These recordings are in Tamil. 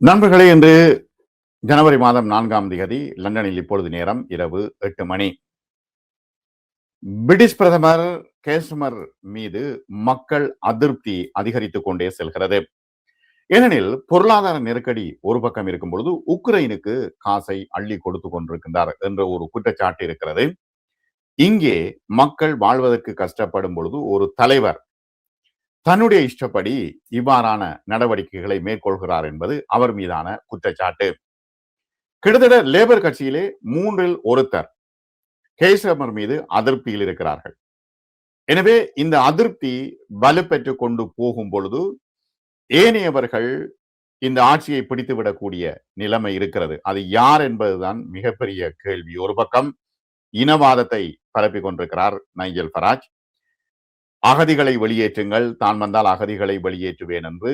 நண்பர்களே இன்று ஜனவரி மாதம் நான்காம் தேதி லண்டனில் இப்பொழுது நேரம் இரவு எட்டு மணி. பிரிட்டிஷ் பிரதமர் கேஸ்மர் மீது மக்கள் அதிருப்தி அதிகரித்துக் கொண்டே செல்கிறது. ஏனெனில் பொருளாதார நெருக்கடி ஒரு பக்கம் இருக்கும் பொழுது உக்ரைனுக்கு காசை அள்ளி கொடுத்து கொண்டிருக்கின்றார் என்ற ஒரு குற்றச்சாட்டு இருக்கிறது. இங்கே மக்கள் வாழ்வதற்கு கஷ்டப்படும் பொழுது ஒரு தலைவர் தன்னுடைய இஷ்டப்படி இவ்வாறான நடவடிக்கைகளை மேற்கொள்கிறார் என்பது அவர் மீதான குற்றச்சாட்டு. கிட்டத்தட்ட லேபர் கட்சியிலே மூன்றில் ஒருத்தர் கேசவர் மீது அதிருப்தியில் இருக்கிறார்கள். எனவே இந்த அதிருப்தி வலுப்பெற்று கொண்டு போகும் பொழுது ஏனையவர்கள் இந்த ஆட்சியை பிடித்துவிடக்கூடிய நிலைமை இருக்கிறது. அது யார் என்பதுதான் மிகப்பெரிய கேள்வி. ஒரு பக்கம் இனவாதத்தை பரப்பி கொண்டிருக்கிறார் நைஜல் ஃபராஜ் அகதிகளை வெளியேற்றுங்கள் தான் வந்தால் அகதிகளை வெளியேற்றுவேன் என்று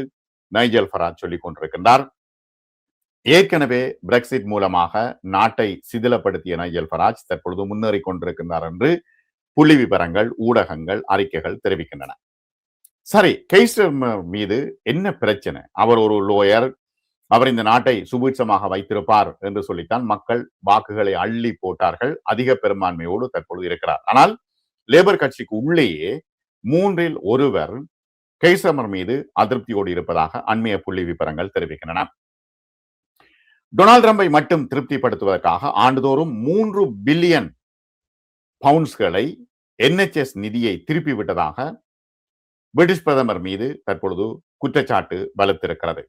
நைஜல் ஃபராஜ் சொல்லிக் கொண்டிருக்கின்றார். ஏற்கனவே பிரெக்சிட் மூலமாக நாட்டை சிதிலப்படுத்திய நைஜல் ஃபராஜ் தற்பொழுது முன்னேறி கொண்டிருக்கின்றார் என்று புள்ளி விவரங்கள் ஊடகங்கள் அறிக்கைகள் தெரிவிக்கின்றன. சரி கெய்ஸ்டர் மீது என்ன பிரச்சனை? அவர் ஒரு லோயர் அவர் இந்த நாட்டை சுபீட்சமாக வைத்திருப்பார் என்று சொல்லித்தான் மக்கள் வாக்குகளை அள்ளி போட்டார்கள் அதிக பெரும்பான்மையோடு தற்பொழுது இருக்கிறார். ஆனால் லேபர் கட்சிக்கு உள்ளேயே மூன்றில் ஒருவர் கெய்சமர் மீது அதிருப்தியோடு இருப்பதாக அண்மைய புள்ளி விவரங்கள் தெரிவிக்கின்றன. டொனால்ட் ட்ரம்பை மட்டும் திருப்திப்படுத்துவதற்காக ஆண்டுதோறும் மூன்று பில்லியன் பவுண்ட்ஸ்களை என்ஹெச்எஸ் நிதியை திருப்பி விட்டதாக பிரிட்டிஷ் பிரதமர் மீது தற்பொழுது குற்றச்சாட்டு வலுத்திருக்கிறது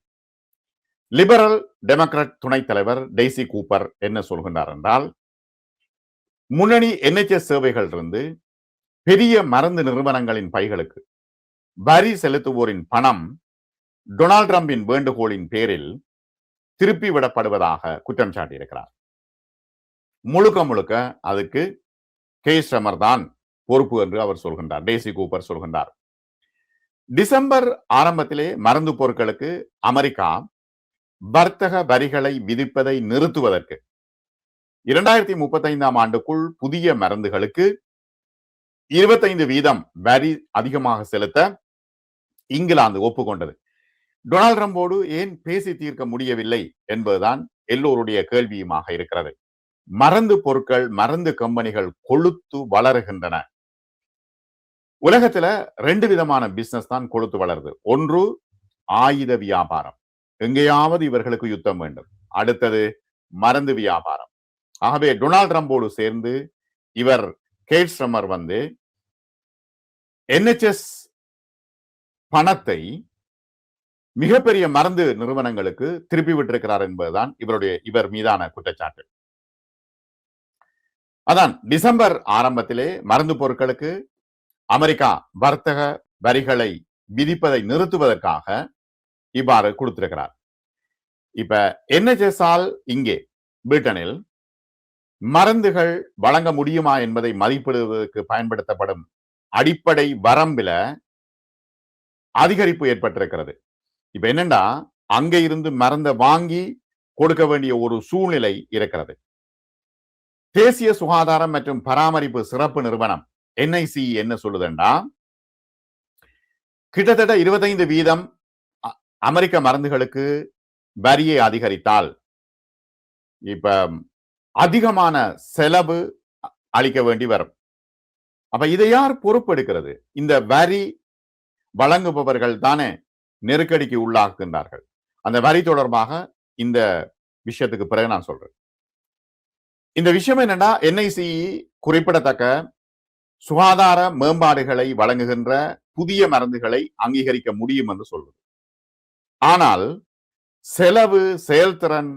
லிபரல் டெமோக்ராட் துணைத் தலைவர் டெய்சி கூப்பர் என்ன சொல்கின்றார் என்றால் முன்னணி என்ஹெச்எஸ் சேவைகள் இருந்து பெரிய மருந்து நிறுவனங்களின் பைகளுக்கு வரி செலுத்துவோரின் பணம் டொனால்ட் ட்ரம்பின் வேண்டுகோளின் பேரில் திருப்பி விடப்படுவதாக குற்றம் சாட்டியிருக்கிறார். முழுக்க முழுக்க அதுக்கு கே. ஸ்ரமர் தான் பொறுப்பு என்று அவர் சொல்கின்றார். டேசி கூப்பர் சொல்கின்றார். டிசம்பர் ஆரம்பத்திலே மருந்து பொருட்களுக்கு அமெரிக்கா வர்த்தக வரிகளை விதிப்பதை நிறுத்துவதற்கு இரண்டாயிரத்தி முப்பத்தைந்தாம் ஆண்டுக்குள் புதிய மருந்துகளுக்கு இருபத்தைந்து வீதம் வரி அதிகமாக செலுத்த இங்கிலாந்து ஒப்புக்கொண்டது. டொனால்ட் ட்ரம்போடு ஏன் பேசி தீர்க்க முடியவில்லை என்பதுதான் எல்லோருடைய கேள்வியுமாக இருக்கிறது. மருந்து பொருட்கள் மருந்து கம்பெனிகள் கொழுத்து வளருகின்றன. உலகத்துல ரெண்டு விதமான பிசினஸ் தான் கொழுத்து வளருது. ஒன்று ஆயுத வியாபாரம். எங்கேயாவது இவர்களுக்கு யுத்தம் வேண்டும். அடுத்தது மருந்து வியாபாரம். ஆகவே டொனால்ட் ட்ரம்போடு சேர்ந்து இவர் கேட் ஸ்ரமர் வந்து என்ஹெச்எஸ் பணத்தை மிகப்பெரிய மருந்து நிறுவனங்களுக்கு திருப்பி விட்டிருக்கிறார் என்பதுதான் இவருடைய இவர் மீதான குற்றச்சாட்டு. அதான் டிசம்பர் ஆரம்பத்திலே மருந்து பொருட்களுக்கு அமெரிக்கா வர்த்தக வரிகளை விதிப்பதை நிறுத்துவதற்காக இவ்வாறு கொடுத்திருக்கிறார். இப்ப என்ஹெச்எஸ்ஆல் இங்கே பிரிட்டனில் மருந்துகள் வழங்க முடியுமா என்பதை மதிப்பிடுவதற்கு பயன்படுத்தப்படும் அடிப்படை வரம்பில அதிகரிப்பு ஏற்பட்டிருக்கிறது. இப்ப என்னன்னா அங்க இருந்து மருந்தை வாங்கி கொடுக்க வேண்டிய ஒரு சூழ்நிலை இருக்கிறது. தேசிய சுகாதாரம் மற்றும் பராமரிப்பு சிறப்பு நிறுவனம் என்ஐசி என்ன சொல்லுதுன்னா கிட்டத்தட்ட இருபத்தைந்து வீதம் அமெரிக்க மருந்துகளுக்கு வரியை அதிகரித்தால் இப்ப அதிகமான செலவு அளிக்க வேண்டி வரும். அப்ப இதை யார் பொறுப்பெடுக்கிறது? இந்த வரி வழங்குபவர்கள் தானே நெருக்கடிக்கு உள்ளாக்குகின்றார்கள். அந்த வரி தொடர்பாக இந்த விஷயத்துக்கு பிறகு நான் சொல்றேன். இந்த விஷயம் என்னன்னா என்ஐசி குறிப்பிடத்தக்க சுகாதார மேம்பாடுகளை வழங்குகின்ற புதிய மருந்துகளை அங்கீகரிக்க முடியும் என்று சொல்வது. ஆனால் செலவு செயல்திறன்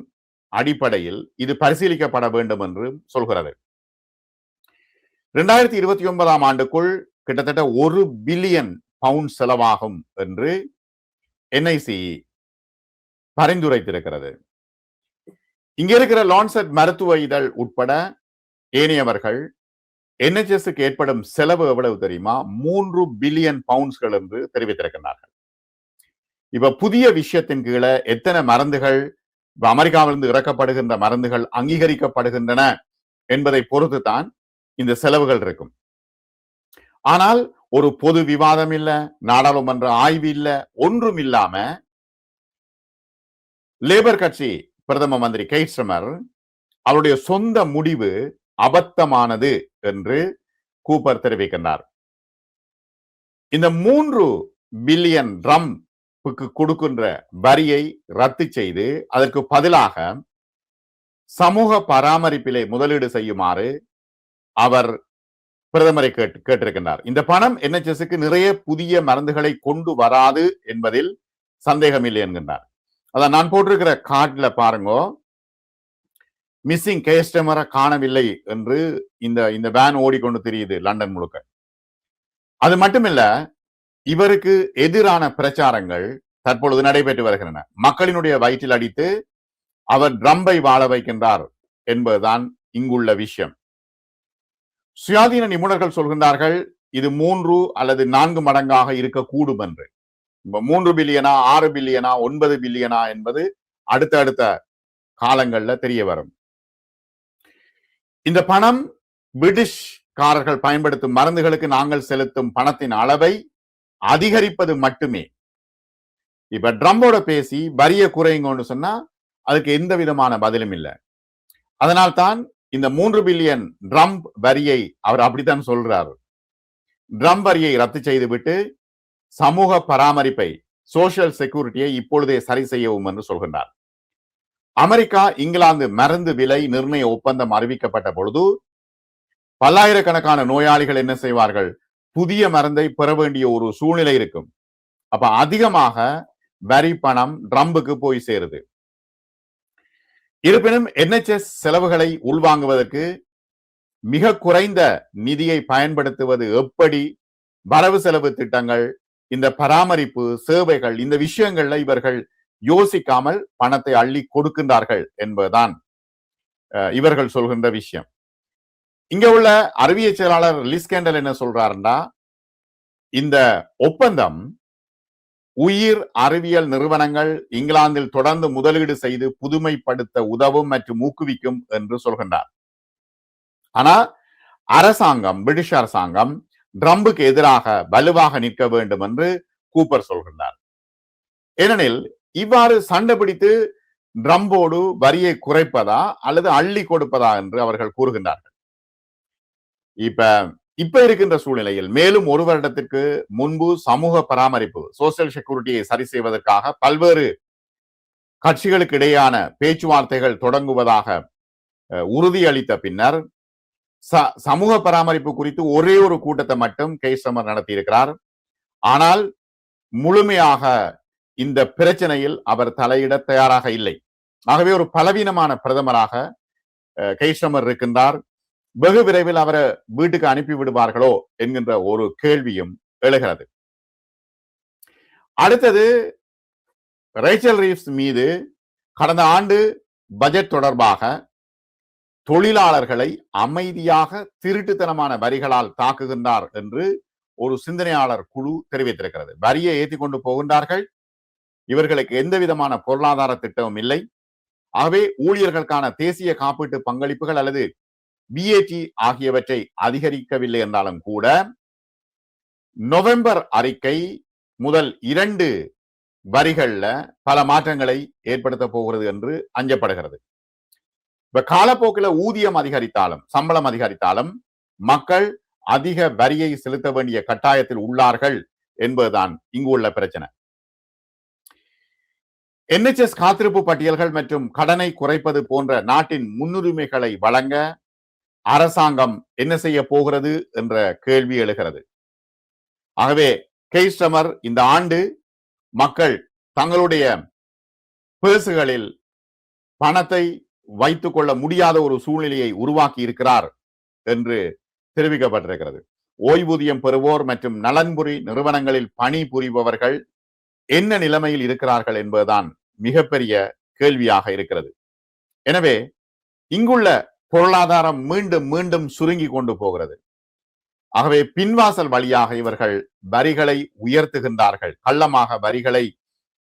அடிப்படையில் இது பரிசீலிக்கப்பட வேண்டும் என்று சொல்கிறது. இரண்டாயிரத்தி இருபத்தி ஒன்பதாம் ஆண்டுக்குள் கிட்டத்தட்ட ஒரு பில்லியன் பவுண்ட் செலவாகும் என்று என்ஐசி பரிந்துரைத்திருக்கிறது. இங்க இருக்கிற லான்செட் மருத்துவ இதழ் உட்பட ஏனையவர்கள் என்ஹெச்எஸ்க்கு ஏற்படும் செலவு எவ்வளவு தெரியுமா? மூன்று பில்லியன் பவுண்ட்ஸ்கள் என்று தெரிவித்திருக்கிறார்கள் இப்ப புதிய விஷயத்தின் கீழே எத்தனை மருந்துகள் அமெரிக்காவிலிருந்து இறக்கப்படுகின்ற மருந்துகள் அங்கீகரிக்கப்படுகின்றன என்பதை பொறுத்து தான் இந்த செலவுகள் இருக்கும். ஆனால் ஒரு பொது விவாதம் இல்ல நாடாளுமன்ற ஆய்வு இல்ல ஒன்றும் இல்லாம லேபர் கட்சி பிரதம மந்திரி கெய்ஸ்டமர் அவருடைய சொந்த முடிவு அபத்தமானது என்று கூப்பர் தெரிவிக்கின்றார். இந்த மூன்று பில்லியன் ட்ரம்ப்புக்கு கொடுக்கின்ற வரியை ரத்து செய்து அதற்கு பதிலாக சமூக பராமரிப்பிலே முதலீடு செய்யுமாறு அவர் பிரதமரை கேட்டு கேட்டிருக்கின்றார். இந்த பணம் என்எச்எஸ்க்கு நிறைய புதிய மருந்துகளை கொண்டு வராது என்பதில் சந்தேகம் இல்லை என்கின்றார். அதான் நான் போட்டிருக்கிற கார்டில் பாருங்க மிஸ்ஸிங் கஸ்டமரை காணவில்லை என்று இந்த இந்த வேன் ஓடிக்கொண்டு தெரியுது லண்டன் முழுக்க. அது மட்டுமில்ல இவருக்கு எதிரான பிரச்சாரங்கள் தற்பொழுது நடைபெற்று வருகின்றன. மக்களினுடைய வயிற்றில் அடித்து அவர் ட்ரம்பை வாழ வைக்கின்றார் என்பதுதான் இங்குள்ள விஷயம். சுயாதீன நிபுணர்கள் சொல்கின்றார்கள் இது மூன்று அல்லது நான்கு மடங்காக இருக்கக்கூடும் என்று மூன்று பில்லியனா ஆறு பில்லியனா ஒன்பது பில்லியனா என்பது அடுத்த அடுத்த காலங்கள்ல தெரிய வரும். இந்த பணம் பிரிட்டிஷ்காரர்கள் பயன்படுத்தும் மருந்துகளுக்கு நாங்கள் செலுத்தும் பணத்தின் அளவை அதிகரிப்பது மட்டுமே. இப்ப ட்ரம்போட பேசி வரிய குறைங்கன்னு சொன்னா அதுக்கு எந்த விதமான பதிலும் இல்லை. அதனால்தான் இந்த மூன்று பில்லியன் ட்ரம்ப் வரியை அவர் அப்படித்தான் சொல்றாரு. ட்ரம் வரியை ரத்து செய்துவிட்டு சமூக பராமரிப்பை சோசியல் செக்யூரிட்டியை இப்பொழுதே சரி செய்யவும் என்று சொல்கின்றார். அமெரிக்கா இங்கிலாந்து மருந்து விலை நிர்ணய ஒப்பந்தம் அறிவிக்கப்பட்ட பொழுது பல்லாயிரக்கணக்கான நோயாளிகள் என்ன செய்வார்கள்? புதிய மருந்தை பெற வேண்டிய ஒரு சூழ்நிலை இருக்கும். அப்ப அதிகமாக வரி பணம் ட்ரம்புக்கு போய் சேருது. இருப்பினும் என்ஹெச்எஸ் செலவுகளை உள்வாங்குவதற்கு மிக குறைந்த நிதியை பயன்படுத்துவது எப்படி? வரவு செலவு திட்டங்கள் இந்த பராமரிப்பு சேவைகள் இந்த விஷயங்கள்ல இவர்கள் யோசிக்காமல் பணத்தை அள்ளி கொடுக்கின்றார்கள் என்பதுதான் இவர்கள் சொல்கின்ற விஷயம். இங்க உள்ள அறிவியல் செயலாளர் லிஸ்கேண்டல் என்ன சொல்றாருன்னா இந்த ஒப்பந்தம் உயிர் அறிவியல் நிறுவனங்கள் இங்கிலாந்தில் தொடர்ந்து முதலீடு செய்து புதுமைப்படுத்த உதவும் மற்றும் ஊக்குவிக்கும் என்று சொல்கின்றார். ஆனா அரசாங்கம் பிரிட்டிஷ் அரசாங்கம் ட்ரம்புக்கு எதிராக வலுவாக நிற்க வேண்டும் என்று கூப்பர் சொல்கின்றார். ஏனெனில் இவ்வாறு சண்டை பிடித்து ட்ரம்போடு வரியை குறைப்பதா அல்லது அள்ளி கொடுப்பதா என்று அவர்கள் கூறுகின்றார்கள். இப்ப இப்ப இருக்கின்ற சூழ்நிலையில் மேலும் ஒரு வருடத்திற்கு முன்பு சமூக பராமரிப்பு சோசியல் செக்யூரிட்டியை சரி செய்வதற்காக பல்வேறு கட்சிகளுக்கு இடையான பேச்சுவார்த்தைகள் தொடங்குவதாக உறுதியளித்த பின்னர் ச சமூக பராமரிப்பு குறித்து ஒரே ஒரு கூட்டத்தை மட்டும் கேசமர் நடத்தியிருக்கிறார். ஆனால் முழுமையாக இந்த பிரச்சனையில் அவர் தலையிட தயாராக இல்லை. ஆகவே ஒரு பலவீனமான பிரதமராக கைஸ்டமர் இருக்கின்றார். வெகு விரைவில் அவரை வீட்டுக்கு அனுப்பி விடுவார்களோ என்கின்ற ஒரு கேள்வியும் எழுகிறது. அடுத்தது ரைச்சல் ரீவ்ஸ் மீது கடந்த ஆண்டு பட்ஜெட் தொடர்பாக தொழிலாளர்களை அமைதியாக திருட்டுத்தனமான வரிகளால் தாக்குகின்றார் என்று ஒரு சிந்தனையாளர் குழு தெரிவித்திருக்கிறது. வரியை ஏற்றி கொண்டு போகின்றார்கள். இவர்களுக்கு எந்த விதமான பொருளாதார திட்டமும் இல்லை. ஆகவே ஊழியர்களுக்கான தேசிய காப்பீட்டு பங்களிப்புகள் அல்லது பிஏடி ஆகியவற்றை அதிகரிக்கவில்லை என்றாலும் கூட நவம்பர் அறிக்கை முதல் இரண்டு வரிகள்ல பல மாற்றங்களை ஏற்படுத்த போகிறது என்று அஞ்சப்படுகிறது. இப்ப காலப்போக்கில் ஊதியம் அதிகரித்தாலும் சம்பளம் அதிகரித்தாலும் மக்கள் அதிக வரியை செலுத்த வேண்டிய கட்டாயத்தில் உள்ளார்கள் என்பதுதான் இங்கு உள்ள பிரச்சனை. என்எச்எஸ் காத்திருப்பு பட்டியல்கள் மற்றும் கடனை குறைப்பது போன்ற நாட்டின் முன்னுரிமைகளை வழங்க அரசாங்கம் என்ன செய்ய போகிறது என்ற கேள்வி எழுகிறது. ஆகவே கெய்ஸ்டமர் இந்த ஆண்டு மக்கள் தங்களுடைய பேசுகளில் பணத்தை வைத்துக் கொள்ள முடியாத ஒரு சூழ்நிலையை உருவாக்கி இருக்கிறார் என்று தெரிவிக்கப்பட்டிருக்கிறது. ஓய்வூதியம் பெறுவோர் மற்றும் நலன்புரி நிறுவனங்களில் பணி புரிபவர்கள் என்ன நிலைமையில் இருக்கிறார்கள் என்பதுதான் மிகப்பெரிய கேள்வியாக இருக்கிறது. எனவே இங்குள்ள பொருளாதாரம் மீண்டும் மீண்டும் சுருங்கி கொண்டு போகிறது. ஆகவே பின்வாசல் வழியாக இவர்கள் வரிகளை உயர்த்துகின்றார்கள். கள்ளமாக வரிகளை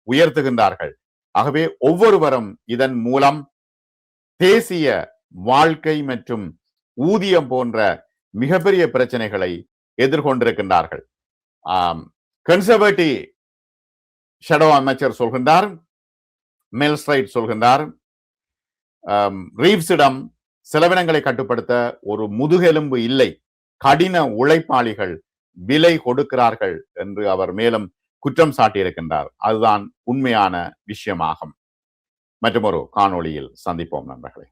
உயர்த்துகின்றார்கள். ஆகவே ஒவ்வொருவரும் இதன் மூலம் தேசிய வாழ்க்கை மற்றும் ஊதியம் போன்ற மிகப்பெரிய பிரச்சனைகளை எதிர்கொண்டிருக்கின்றார்கள். கன்சர்வேட்டிவ் ஷடோ அமைச்சர் சொல்கின்றார் மெல்ஸ்ரைட் சொல்கின்றார் ஆம், ரீவ்ஸிடம் செலவினங்களை கட்டுப்படுத்த ஒரு முதுகெலும்பு இல்லை. கடின உழைப்பாளிகள் விலை கொடுக்கிறார்கள் என்று அவர் மேலும் குற்றம் சாட்டியிருக்கின்றார். அதுதான் உண்மையான விஷயமாகும். மற்றொரு காணொளியில் சந்திப்போம் நண்பர்களே.